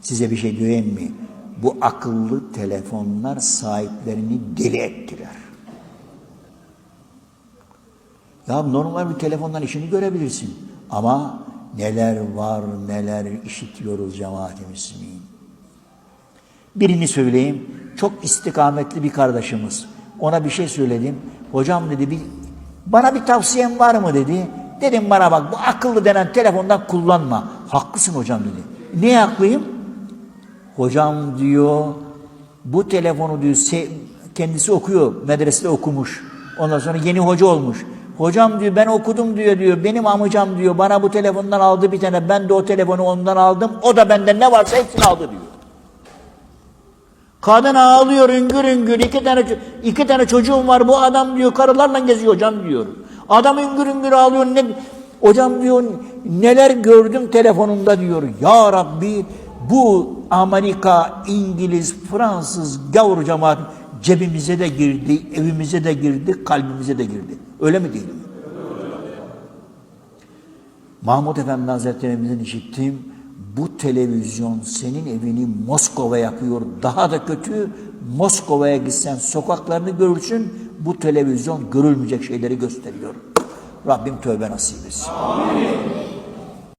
Size bir şey diyeyim mi? Bu akıllı telefonlar sahiplerini deli ettiler. Ya normal bir telefondan işini görebilirsin. Ama neler var neler işitiyoruz cemaat-i müslimin. Birini söyleyeyim. Çok istikametli bir kardeşimiz. Ona bir şey söyledim. Hocam dedi bir bana bir tavsiyen var mı dedi. Dedim bana bak bu akıllı denen telefondan kullanma. Haklısın hocam dedi. Niye haklıyım? Hocam diyor bu telefonu diyor kendisi okuyor. Medresede okumuş. Ondan sonra yeni hoca olmuş. Hocam diyor ben okudum diyor diyor. Benim amcam diyor bana bu telefondan aldı bir tane. Ben de o telefonu ondan aldım. O da benden ne varsa hepsini aldı diyor. Kadın ağlıyor üngür üngür. iki tane, iki tane çocuğum var. Bu adam diyor karılarla geziyor hocam diyor. Adam üngür üngür ağlıyor. Ne, hocam diyor neler gördüm telefonumda diyor. Ya Rabbi bu Amerika, İngiliz, Fransız gavur cemaat cebimize de girdi, evimize de girdi, kalbimize de girdi. Öyle mi değil mi? Mahmut Efendi Hazretlerimizin işittiğim bu televizyon senin evini Moskova yapıyor. Daha da kötü Moskova'ya gitsen sokaklarını görürsün bu televizyon görülmeyecek şeyleri gösteriyor. Rabbim tövbe nasip etsin.